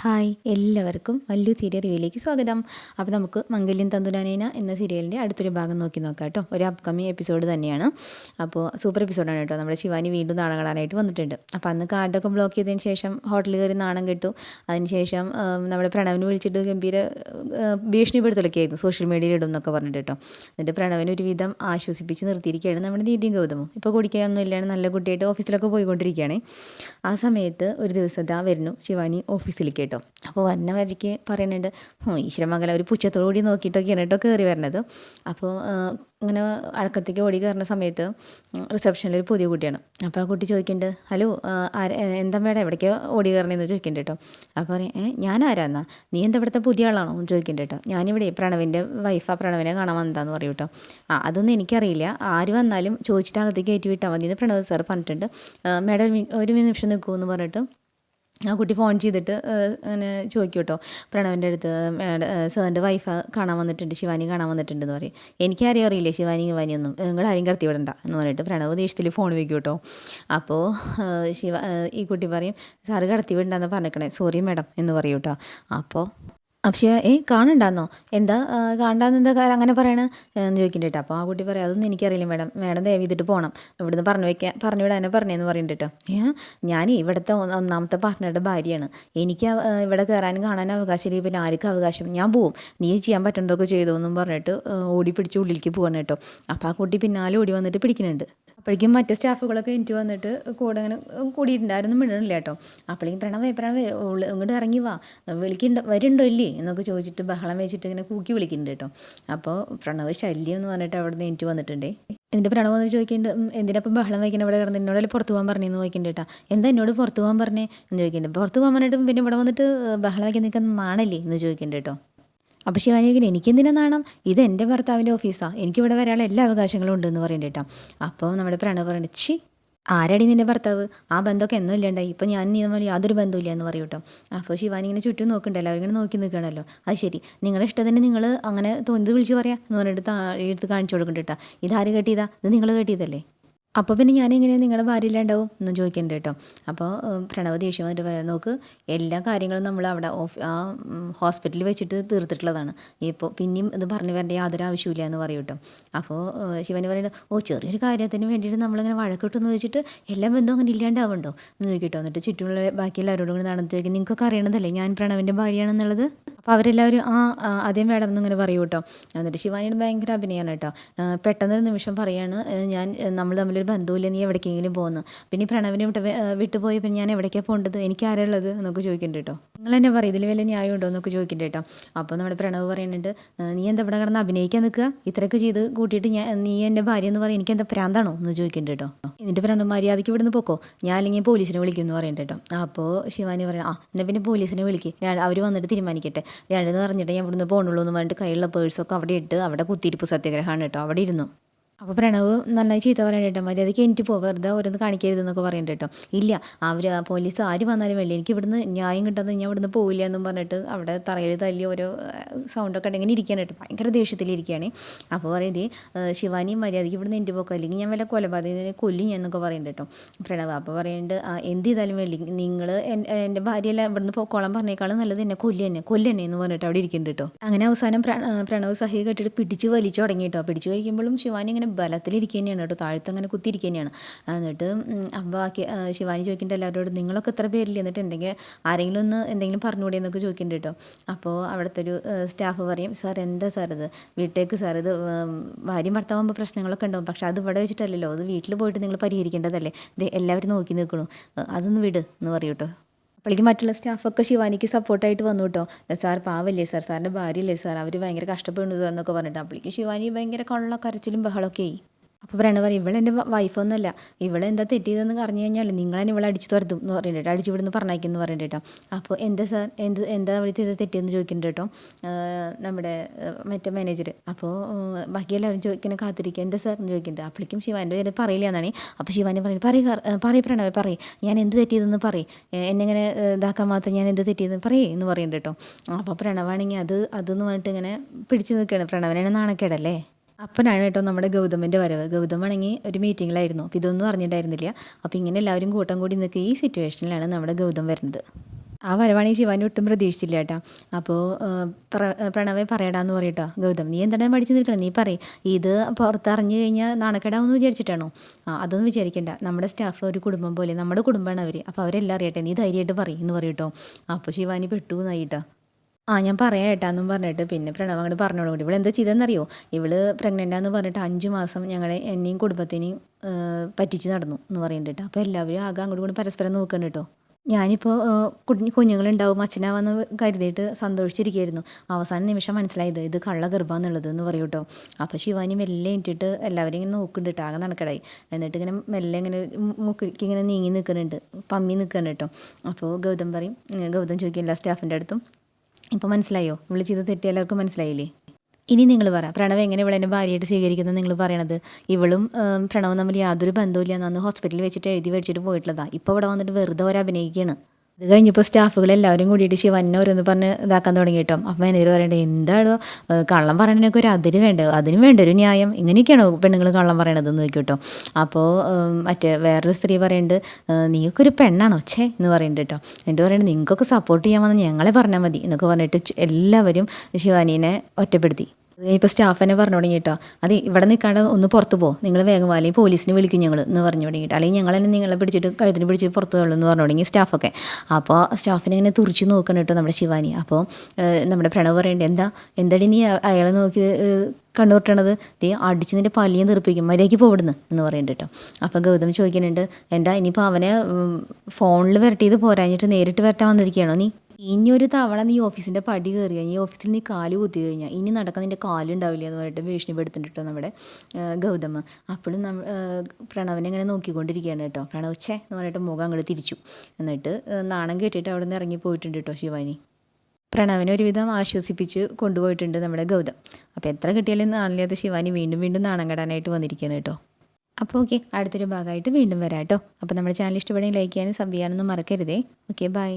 Hi എല്ലാവർക്കും Mallu serial റിവ്യൂയിലേക്ക് സ്വാഗതം. അപ്പോൾ നമുക്ക് മംഗല്യം തന്തുരാനേന എന്ന സീരിയലിന്റെ അടുത്തൊരു ഭാഗം നോക്കി നോക്കാം കേട്ടോ ഒരു അപ്കമിങ് എപ്പിസോഡ് തന്നെയാണ്. അപ്പോൾ സൂപ്പർ എപ്പിസോഡാണ് കേട്ടോ നമ്മുടെ ശിവാനി വീണ്ടും നാണം കാണാനായിട്ട് വന്നിട്ടുണ്ട്. അപ്പോൾ അന്ന് കാർഡൊക്കെ ബ്ലോക്ക് ചെയ്തതിന് ശേഷം ഹോട്ടലിൽ കയറി നാണം കെട്ടു. അതിനുശേഷം നമ്മുടെ പ്രണവിനെ വിളിച്ചിട്ട് ഗംഭീര ഭീഷണിപ്പെടുത്തലൊക്കെയായിരുന്നു. സോഷ്യൽ മീഡിയയിൽ ഇടും എന്നൊക്കെ പറഞ്ഞിട്ട് കേട്ടോ എന്നിട്ട് പ്രണവിനെ ഒരുവിധം ആശ്വസിപ്പിച്ച് നിർത്തിയിരിക്കുകയാണ് നമ്മുടെ നീതിയും ഗൗതമും. ഇപ്പോൾ കുടിക്കാനൊന്നും ഇല്ലാണ്ട് നല്ല കുട്ടിയായിട്ട് ഓഫീസിലൊക്കെ പോയിക്കൊണ്ടിരിക്കുകയാണ്. ആ സമയത്ത് ഒരു ദിവസം ഇതാ വരുന്നു ശിവാനി ഓഫീസിലേക്ക് കേട്ടോ. അപ്പോൾ വന്ന വഴിക്ക് പറയുന്നുണ്ട് ഈശ്വരമംഗലം ഒരു പുച്ഛത്തോടുകൂടി നോക്കിയിട്ടൊക്കെയാണ് കേട്ടോ കയറി വരുന്നത് അപ്പോൾ ഇങ്ങനെ അടക്കത്തേക്ക് ഓടി കയറുന്ന സമയത്ത് റിസപ്ഷനിൽ ഒരു പുതിയ കുട്ടിയാണ്. അപ്പോൾ ആ കുട്ടി ചോദിക്കുന്നുണ്ട് ഹലോ എന്താ മേഡം എവിടേക്ക് ഓടി കയറണമെന്ന് ചോദിക്കുന്നുണ്ട് കേട്ടോ. അപ്പോൾ പറയും ഏ ഞാൻ ആരാന്നാ? നീ എന്താ ഇവിടുത്തെ പുതിയ ആളാണോ? എന്ന് ചോദിക്കുന്നുണ്ട് കേട്ടോ. ഞാനിവിടെ പ്രണവിന്റെ വൈഫാ പ്രണവിനെ കാണാൻ വന്നതാന്ന് പറയും കേട്ടോ. ആ അതൊന്നും എനിക്കറിയില്ല. ആര് വന്നാലും ചോദിച്ചിട്ട് അകത്തേക്ക് കയറ്റി വിട്ടാൽ മതി എന്ന് പ്രണവ് സാർ പറഞ്ഞിട്ടുണ്ട്. മേഡം ഒരു നിമിഷം നിൽക്കുമെന്ന് പറഞ്ഞിട്ട് ആ കുട്ടി ഫോൺ ചെയ്തിട്ട് അങ്ങനെ ചോദിക്കും കേട്ടോ പ്രണവന്റെ അടുത്ത് സാറിന്റെ വൈഫ് കാണാൻ വന്നിട്ടുണ്ട് ശിവാനി കാണാൻ വന്നിട്ടുണ്ട് വന്നിട്ടുണ്ടെന്ന് പറയും. എനിക്കാരെയും അറിയില്ലേ ശിവാനി ശിവാനി ഒന്നും? നിങ്ങൾ ആരും കടത്തി വിടണ്ട എന്ന് പറഞ്ഞിട്ട് പ്രണവ് ദേഷ്യത്തിൽ ഫോൺ വയ്ക്കും കേട്ടോ അപ്പോൾ ശിവ ഈ കുട്ടി പറയും സാറ് കടത്തി വിടണ്ടെന്ന് പറഞ്ഞേക്കണേ. സോറി മാഡം എന്ന് പറയും കേട്ടോ അപ്പോൾ പക്ഷേ ഏ കാണണ്ടാന്നോ? എന്താ കാണണ്ടാന്ന് എന്താ കാര്യം അങ്ങനെ പറയണ? എന്ന് ചോദിക്കുന്നുണ്ട് അപ്പോൾ ആ കുട്ടി പറയാം അതൊന്നും എനിക്കറിയില്ല മേഡം. മേഡം ദയവ് ചെയ്തിട്ട് പോകണം ഇവിടുന്ന് പറഞ്ഞു വയ്ക്കാൻ പറഞ്ഞു വിടാനെ പറഞ്ഞതെന്ന് പറയുന്നുണ്ട് കേട്ടോ. ഞാൻ ഇവിടുത്തെ ഒന്നാമത്തെ പാർട്ട്ണറുടെ ഭാര്യയാണ്. എനിക്ക് ഇവിടെ കയറാനും കാണാനും അവകാശമില്ല പിന്നെ ആർക്കും അവകാശം. ഞാൻ പോവും. നീ ചെയ്യാൻ പറ്റുന്നതൊക്കെ ചെയ്തോന്നും പറഞ്ഞിട്ട് ഓടി പിടിച്ച് ഉള്ളിലേക്ക് പോകണം കേട്ടോ. അപ്പോൾ ആ കുട്ടി പിന്നാലെ ഓടി വന്നിട്ട് പിടിക്കുന്നുണ്ട്. അപ്പോഴേക്കും മറ്റ് സ്റ്റാഫുകളൊക്കെ എനിക്ക് വന്നിട്ട് കൂടെ അങ്ങനെ കൂടിയിട്ടുണ്ടായിരുന്നു മിണ്ടണില്ല കേട്ടോ. അപ്പോഴേക്കും പ്രണവേ പ്രണവേ ഇങ്ങോട്ട് ഇറങ്ങി വാ. വിളിക്കണ്ട വരുന്നുണ്ടോ ഇല്ലേ? എന്നൊക്കെ ചോദിച്ചിട്ട് ബഹളം വെച്ചിട്ട് ഇങ്ങനെ കൂക്കി വിളിക്കുന്നുണ്ട് കേട്ടോ. അപ്പോൾ പ്രണവ് ശല്യം എന്ന് പറഞ്ഞിട്ട് അവിടെ നിന്ന് എനിക്ക് വന്നിട്ടുണ്ടേ. എന്നിട്ട് പ്രണവ് വന്ന് ചോദിക്കുന്നുണ്ട് എന്തിനപ്പം ബഹളം വയ്ക്കണം ഇവിടെ കിടന്ന്? എന്നോടല്ലേ പുറത്ത് പോകാൻ പറഞ്ഞു? എന്ന് ചോദിക്കുന്നുണ്ട് കേട്ടോ. എന്താ എന്നോട് പുറത്ത് പോകാൻ പറഞ്ഞേ? എന്ന് ചോദിക്കുന്നുണ്ട്. പുറത്ത് പോകാൻ പറഞ്ഞിട്ടും പിന്നെ ഇവിടെ വന്നിട്ട് ബഹളം വയ്ക്കാൻ നിൽക്കുന്ന നാണല്ലേ എന്ന് ചോദിക്കുന്നുണ്ട് കേട്ടോ. അപ്പോൾ ശിവാനിയോഗിന് എനിക്കെന്തിനാ നാണം? ഇത് എന്റെ ഭർത്താവിന്റെ ഓഫീസാണ് എനിക്കിവിടെ വരാനുള്ള എല്ലാ അവകാശങ്ങളും ഉണ്ടെന്ന് പറയുന്നുണ്ട് കേട്ടോ. അപ്പോൾ നമ്മുടെ പ്രണവ് പറയുന്നത് ആരടി നിന്റെ ഭർത്താവ്? ആ ബന്ധമൊക്കെ എന്നും ഇല്ലണ്ടായി. ഇപ്പം ഞാൻ നീ തമ്മിൽ യാതൊരു ബന്ധമില്ല എന്ന് പറയും കേട്ടോ. അപ്പോൾ ശിവാനി ഇങ്ങനെ ചുറ്റും നോക്കണ്ടല്ലോ അവരിങ്ങനെ നോക്കി നിൽക്കണമല്ലോ അത് ശരി നിങ്ങളുടെ ഇഷ്ടത്തിന് നിങ്ങൾ അങ്ങനെ തൊന്ത് വിളിച്ച് പറയാം എന്ന് പറഞ്ഞിട്ട് എടുത്ത് കാണിച്ചു കൊടുക്കണ്ട കേട്ടോ. ഇതാര് കെട്ടിയതാ? ഇത് നിങ്ങൾ കെട്ടിയതല്ലേ? അപ്പോൾ പിന്നെ ഞാൻ എങ്ങനെയാണ് നിങ്ങളുടെ ഭാര്യ ഉണ്ടാവും എന്ന് ചോദിക്കണ്ട കേട്ടോ. അപ്പോൾ പ്രണവ് ദേഷ്യം വന്നിട്ട് പറയാം നോക്ക് എല്ലാ കാര്യങ്ങളും നമ്മൾ അവിടെ ഓഫ് ആ ഹോസ്പിറ്റലിൽ വെച്ചിട്ട് തീർത്തിട്ടുള്ളതാണ്. ഇപ്പോൾ പിന്നെയും ഇത് പറഞ്ഞു വരേണ്ട യാതൊരു ആവശ്യമില്ല എന്ന് പറയും കേട്ടോ. അപ്പോൾ ശിവന് പറയുന്നത് ഓ ചെറിയൊരു കാര്യത്തിന് വേണ്ടിയിട്ട് നമ്മളിങ്ങനെ വഴക്കിട്ടെന്ന് വെച്ചിട്ട് എല്ലാം ബന്ധവും അങ്ങനെ ഇല്ലാണ്ടാവുണ്ടോ? എന്ന് ചോദിക്കട്ടോ. എന്നിട്ട് ചുറ്റുമുള്ള ബാക്കി എല്ലാവരോടും കൂടി നടന്നു ചോദിക്കും നിങ്ങൾക്കൊക്കെ അറിയണതല്ലേ ഞാൻ പ്രണവിന്റെ ഭാര്യയാണെന്നുള്ളത്? അപ്പോൾ അവരെല്ലാവരും ആ അതേ മേഡം എന്നിങ്ങനെ പറയൂ കേട്ടോ എന്നിട്ട് ശിവാനിയുടെ ഭയങ്കര അഭിനയമാണ് കേട്ടോ പെട്ടെന്നൊരു നിമിഷം പറയാണ് ഞാൻ നമ്മൾ തമ്മിലൊരു ബന്ധുവില്ല നീ എവിടേക്കെങ്കിലും പോകുന്നു. പിന്നെ പ്രണവിനെ വിട്ട് വിട്ടുപോയി പിന്നെ ഞാൻ എവിടേക്കാണ് പോകേണ്ടത്? എനിക്ക് ആരുള്ളത് എന്നൊക്കെ ചോദിക്കുന്നുണ്ട് കേട്ടോ നിങ്ങൾ തന്നെ പറയും ഇതിൽ വല്ല ന്യായം ഉണ്ടോ എന്നൊക്കെ ചോദിക്കുന്നുണ്ട് കേട്ടോ അപ്പോൾ നമ്മുടെ പ്രണവ് പറയുന്നുണ്ട് നീ എന്താ ഇവിടെ കിടന്ന് അഭിനയിക്കാൻ നിൽക്കുക? ഇത്രയൊക്കെ ചെയ്ത് കൂട്ടിയിട്ട് ഞാൻ നീ എന്റെ ഭാര്യ എന്ന് പറയും എനിക്ക് എന്താ പ്രാന്താണോ? എന്ന് ചോദിക്കുന്നുണ്ട് കേട്ടോ എന്നിട്ട് പ്രണവ് മര്യാദയ്ക്ക് ഇവിടുന്ന് പോക്കോ? ഞാൻ അല്ലെങ്കിൽ പോലീസിനെ വിളിക്കുമെന്ന് പറയുന്നുണ്ട് കേട്ടോ അപ്പോൾ ശിവാനി പറയണം ആ എന്നാൽ പിന്നെ പോലീസിനെ വിളിക്കുക അവർ വന്നിട്ട് തീരുമാനിക്കട്ടെ. രണ്ടെന്ന് പറഞ്ഞിട്ട് ഞാൻ ഇവിടുന്ന് പോകണുള്ളൂ എന്ന് പറഞ്ഞിട്ട് കയ്യിലുള്ള പേഴ്സൊക്കെ അവിടെ ഇട്ട് അവിടെ കുത്തിയിരിപ്പ് സത്യാഗ്രഹമാണ് കേട്ടോ അവിടെ ഇരുന്നു. അപ്പോൾ പ്രണവ് നന്നായി ചീത്ത പറയണ്ട മര്യാദയ്ക്ക് എനിക്ക് പോ. വെറുതെ ഓരോന്ന് കാണിക്കരുതെന്നൊക്കെ പറയുന്നുണ്ട് കേട്ടോ. ഇല്ല അവർ പോലീസ് ആര് വന്നാലും വേണ്ടി എനിക്ക് ഇവിടുന്ന് ന്യായം കിട്ടാതെ ഞാൻ ഇവിടുന്ന് പോവില്ല എന്നും പറഞ്ഞിട്ട് അവിടെ തറയിൽ തല്ലി ഓരോ സൗണ്ടൊക്കെ ഉണ്ടെങ്കിൽ ഇരിക്കാൻ കേട്ടോ. ഭയങ്കര ദേഷ്യത്തിലിരിക്കുകയാണ് അപ്പോൾ പറയുന്നത് ശിവാനി മര്യാദയ്ക്ക് ഇവിടുന്ന് എന്റെ പോക്കോ. അല്ലെങ്കിൽ ഞാൻ വല്ല കൊലപാതകത്തിനെ കൊല്ലി ഞാൻ എന്നൊക്കെ പറയുന്നുണ്ട് കേട്ടോ. പ്രണവ് അപ്പോൾ പറയുന്നുണ്ട് എന്ത് ചെയ്താലും വേണ്ടി നിങ്ങൾ എന്റെ ഭാര്യയല്ല ഇവിടുന്ന് പോക്കോളം പറഞ്ഞേക്കാളും നല്ലത് എന്നെ കൊല്ലി തന്നെ കൊല്ലി തന്നെ എന്ന് പറഞ്ഞിട്ട് അവിടെ ഇരിക്കുന്നുണ്ട് കേട്ടോ. അങ്ങനെ അവസാനം പ്രണവ് സഹി കെട്ടിട്ട് പിടിച്ച് വലിച്ചു തുടങ്ങി കേട്ടോ. പിടിച്ചു വലിക്കുമ്പോഴും ശിവാനി ഇങ്ങനെ ബലത്തിലിരിക്കുക തന്നെയാണ് കേട്ടോ താഴത്ത് അങ്ങനെ കുത്തിയിരിക്കുക തന്നെയാണ് എന്നിട്ട് ബാക്കി ശിവാനി ചോദിക്കേണ്ട എല്ലാവരോടും നിങ്ങളൊക്കെ എത്ര പേരില്ല? എന്നിട്ട് എന്തെങ്കിലും ആരെങ്കിലും ഒന്ന് എന്തെങ്കിലും പറഞ്ഞുകൂടെ എന്നൊക്കെ ചോദിക്കേണ്ടി കേട്ടോ. അപ്പോൾ അവിടുത്തെ ഒരു സ്റ്റാഫ് പറയും സാർ എന്താ സാർ ഇത്? വീട്ടിലേക്ക് സാർ ഇത് ഭാര്യയും ഭർത്താവുമ്പോൾ പ്രശ്നങ്ങളൊക്കെ ഉണ്ടാവും പക്ഷേ അത് ഇവിടെ വെച്ചിട്ടല്ലല്ലോ അത് വീട്ടിൽ പോയിട്ട് നിങ്ങൾ പരിഹരിക്കേണ്ടതല്ലേ? എല്ലാവരും നോക്കി നിൽക്കണു. അതൊന്ന് വിട് എന്ന് പറയൂ കേട്ടോ. അപ്പോഴേക്കും മറ്റുള്ള സ്റ്റാഫൊക്കെ ശിവാനിക്ക് സപ്പോർട്ടായിട്ട് വന്നു കേട്ടോ. സാർ പാവല്ലേ സാർ സാറിന്റെ ഭാര്യയല്ലേ സാർ അവർ ഭയങ്കര കഷ്ടപ്പെടുന്നു സാർ എന്നൊക്കെ പറഞ്ഞിട്ട് അപ്പോഴേക്കും ശിവാനി ഭയങ്കര കൊള്ള കരച്ചിലും ബഹളമൊക്കെ ആയി. അപ്പോൾ പറയണ പറയും ഇവളെന്റെ വൈഫൊന്നുമല്ല. ഇവളെന്താ തെറ്റിയതെന്ന് പറഞ്ഞു കഴിഞ്ഞാൽ നിങ്ങളെന്നെ ഇവളെ അടിച്ചു തുരത്തും എന്ന് പറയുന്നുണ്ട് അടിച്ചു വിടുന്ന് പറഞ്ഞേക്കെന്ന് പറയുന്നുണ്ട് കേട്ടോ അപ്പോൾ എന്താ സാർ എന്ത് എന്താ അവൾ ചെയ്ത് തെറ്റിയെന്ന് ചോദിക്കുന്നുണ്ട് നമ്മുടെ മറ്റേ മാനേജർ അപ്പോൾ ബാക്കി എല്ലാവരും ചോദിക്കുന്ന കാത്തിരിക്കുക എന്താ സാർ എന്ന് ചോദിക്കുന്നുണ്ട് അപ്പോഴേക്കും ശിവാന്റെ പേര് പറയില്ല എന്നാണ്. അപ്പോൾ ശിവാനി പറയും പറയുക പറയും പ്രണവേ പറയും. ഞാൻ എന്ത് തെറ്റിയതെന്ന് പറയും. എന്നെങ്ങനെ ഇതാക്കാൻ മാത്രം ഞാൻ എന്ത് തെറ്റിയതെന്ന് പറയേ എന്ന് പറയുന്നുണ്ട് കേട്ടോ അപ്പോൾ പ്രണവാണെങ്കിൽ അത് അതെന്ന് പറഞ്ഞിട്ട് ഇങ്ങനെ പിടിച്ചു നിൽക്കുകയാണ് പ്രണവനെ നാണക്കേടല്ലേ? അപ്പനാണ് കേട്ടോ നമ്മുടെ ഗൗതമിന്റെ വരവ്. ഗൗതം ആണെങ്കിൽ ഒരു മീറ്റിങ്ങിലായിരുന്നു അപ്പോൾ ഇതൊന്നും അറിഞ്ഞിട്ടുണ്ടായിരുന്നില്ല. അപ്പോൾ ഇങ്ങനെ എല്ലാവരും കൂട്ടം കൂടി നിൽക്കുക ഈ സിറ്റുവേഷനിലാണ് നമ്മുടെ ഗൗതം വരുന്നത്. ആ വരവാണെങ്കിൽ ശിവാനി ഒട്ടും പ്രതീക്ഷിച്ചില്ല കേട്ടോ. അപ്പോൾ പ്രണവെ പറയടാന്ന് പറയട്ടോ ഗൗതം നീ എന്താണ് പഠിച്ചു നിൽക്കണം? നീ പറയും. ഇത് പുറത്തറിഞ്ഞു കഴിഞ്ഞാൽ നാണക്കേടാവെന്ന് വിചാരിച്ചിട്ടാണോ? ആ അതൊന്നും വിചാരിക്കേണ്ട. നമ്മുടെ സ്റ്റാഫ് ഒരു കുടുംബം പോലെ നമ്മുടെ കുടുംബമാണ് അവർ അപ്പോൾ അവരെല്ലാം അറിയട്ടെ. നീ ധൈര്യമായിട്ട് പറയും എന്ന് പറയട്ടോ അപ്പോൾ ശിവാനി പെട്ടു എന്നായിട്ടോ ആ ഞാൻ പറയാം ഏട്ടാന്നും പറഞ്ഞിട്ട്. പിന്നെ പ്രണവ് അങ്ങോട്ട് പറഞ്ഞോളൂ കൂടി. എന്താ ചെയ്തെന്നറിയോ ഇവൾ പ്രഗ്നന്റാന്ന് പറഞ്ഞിട്ട് അഞ്ച് മാസം ഞങ്ങളെ എന്നെയും കുടുംബത്തിനെയും പറ്റിച്ച് നടന്നു എന്ന് പറയുന്നുണ്ട് അപ്പോൾ എല്ലാവരും ആകെ അങ്ങോട്ട് കൂടി പരസ്പരം നോക്കുന്നുണ്ട് കേട്ടോ ഞാനിപ്പോൾ കുഞ്ഞു കുഞ്ഞുങ്ങളുണ്ടാവും അച്ഛനാവെന്ന് കരുതിയിട്ട് സന്തോഷിച്ചിരിക്കുകയായിരുന്നു അവസാന നിമിഷം മനസ്സിലായത് ഇത് കള്ള ഗർഭാന്നുള്ളത് എന്ന് പറയും കേട്ടോ അപ്പോൾ ശിവാനി മെല്ലെ ഇട്ടിട്ട് എല്ലാവരും ഇങ്ങനെ നോക്കുന്നുണ്ട് ആകെ നടക്കടായി എന്നിട്ട് ഇങ്ങനെ മെല്ലെ ഇങ്ങനെ മുക്കിലേക്ക് ഇങ്ങനെ നീങ്ങി നിൽക്കുന്നുണ്ട് പമ്മി നിൽക്കുന്നുണ്ട് കേട്ടോ അപ്പോൾ ഗൗതം പറയും ഗൗതം ചോദിക്കും എല്ലാ സ്റ്റാഫിന്റെ അടുത്തും ഇപ്പോൾ മനസ്സിലായോ? ഇവൾ ചെയ്ത തെറ്റ് എല്ലാവർക്കും മനസ്സിലായില്ലേ? ഇനി നിങ്ങൾ പറ. പ്രണവ് എങ്ങനെ ഇവളെന്നെ ഭാര്യയായിട്ട് സ്വീകരിക്കുന്നത് നിങ്ങൾ പറയണത്? ഇവളും പ്രണവും തമ്മിൽ യാതൊരു ബന്ധവും ഇല്ല അന്ന് ഹോസ്പിറ്റലിൽ വെച്ചിട്ട് എഴുതി വെച്ചിട്ട് പോയിട്ടുള്ളതാണ് ഇപ്പോൾ ഇവിടെ വന്നിട്ട് വെറുതെ അവർ അഭിനയിക്കുകയാണ് ഇത് കഴിഞ്ഞപ്പോൾ സ്റ്റാഫുകൾ എല്ലാവരും കൂടിയിട്ട് ശിവന്നോരെന്ന് പറഞ്ഞ് ഇതാക്കാൻ തുടങ്ങി കേട്ടോ അപ്പം മാനേജർ പറയണ്ടേ എന്താണ് കള്ളം പറയണതിനൊക്കെ ഒരു അതിന് വേണ്ട അതിനും വേണ്ട ഒരു ന്യായം. ഇങ്ങനെയൊക്കെയാണോ പെണ്ണുങ്ങൾ കള്ളം പറയണതെന്ന് നോക്കി കേട്ടോ അപ്പോൾ മറ്റേ വേറൊരു സ്ത്രീ പറയുന്നുണ്ട് നീയൊക്കെ ഒരു പെണ്ണാണോ? ഛേ എന്ന് പറയുന്നുണ്ട് കേട്ടോ എന്നിട്ട് പറയുന്നത് നിങ്ങൾക്കൊക്കെ സപ്പോർട്ട് ചെയ്യാൻ വന്ന് ഞങ്ങളെ പറഞ്ഞാൽ മതി എന്നൊക്കെ പറഞ്ഞിട്ട് എല്ലാവരും ശിവാനീനെ ഒറ്റപ്പെടുത്തി. ഇപ്പോൾ സ്റ്റാഫ് തന്നെ പറഞ്ഞു തുടങ്ങി കേട്ടോ. അത് ഇവിടെ നിൽക്കാണ്ട് ഒന്ന് പുറത്ത് പോകും നിങ്ങൾ വേഗം അല്ലെങ്കിൽ പോലീസിനെ വിളിക്കും ഞങ്ങൾ എന്ന് പറഞ്ഞു തുടങ്ങിയിട്ട് അല്ലെങ്കിൽ ഞങ്ങൾ തന്നെ നിങ്ങളെ പിടിച്ചിട്ട് കഴുത്തിന് പിടിച്ച് പുറത്ത് തള്ളൂ എന്ന് പറഞ്ഞു തുടങ്ങി സ്റ്റാഫൊക്കെ അപ്പോൾ സ്റ്റാഫിനെ ഇങ്ങനെ തുറച്ച് നോക്കണം കേട്ടോ നമ്മുടെ ശിവാനി. അപ്പോൾ നമ്മുടെ പ്രണവ് പറയേണ്ടത് എന്താ? എന്തടി നീ അയാളെ നോക്കി കണ്ണുരുട്ടണത് ദേ അടിച്ച് നിന്റെ പല്ലിയും തീർപ്പിക്കും മര്യാദയ്ക്ക് പോവിടുന്ന് എന്ന് പറയുന്നുണ്ട് കേട്ടോ. അപ്പോൾ ഗൗതം ചോദിക്കുന്നുണ്ട് എന്താ ഇനിയിപ്പോൾ അവനെ ഫോണിൽ വരട്ടിയത് പോരാഞ്ഞിട്ട് നേരിട്ട് വരട്ടാൻ വന്നിരിക്കുകയാണോ നീ? ഇനിയൊരു തവണ നീ ഓഫീസിന്റെ പടി കയറി കഴിഞ്ഞാൽ ഈ ഓഫീസിൽ നീ കാൽ കുത്തി കഴിഞ്ഞാൽ ഇനി നടക്കാൻ നിന്റെ കാലുണ്ടാവില്ല എന്ന് പറഞ്ഞിട്ട് ഭീഷണിപ്പെടുത്തുന്നുണ്ട് കേട്ടോ നമ്മുടെ ഗൗതമ. അപ്പോഴും നമ്മൾ പ്രണവനെ ഇങ്ങനെ നോക്കിക്കൊണ്ടിരിക്കുകയാണ് കേട്ടോ. പ്രണവ് ഛേ എന്ന് പറഞ്ഞിട്ട് മുഖം അങ്ങോട്ട് തിരിച്ചു. എന്നിട്ട് നാണം കെട്ടിയിട്ട് അവിടെ നിന്ന് ഇറങ്ങി പോയിട്ടുണ്ട് കേട്ടോ ശിവാനി. പ്രണവിനെ ഒരുവിധം ആശ്വസിപ്പിച്ച് കൊണ്ടുപോയിട്ടുണ്ട് നമ്മുടെ ഗൗതം. അപ്പോൾ എത്ര കിട്ടിയാലും നാണില്ലാത്ത ശിവാനി വീണ്ടും വീണ്ടും നാണം കെടാനായിട്ട് വന്നിരിക്കുകയാണ് കേട്ടോ. അപ്പോൾ ഓക്കെ അടുത്തൊരു ഭാഗമായിട്ട് വീണ്ടും വരാം കേട്ടോ. അപ്പോൾ നമ്മുടെ ചാനൽ ഇഷ്ടപ്പെടുകയും ലൈക്ക് ചെയ്യാനും സബ് ചെയ്യാനൊന്നും മറക്കരുതേ. Okay bye.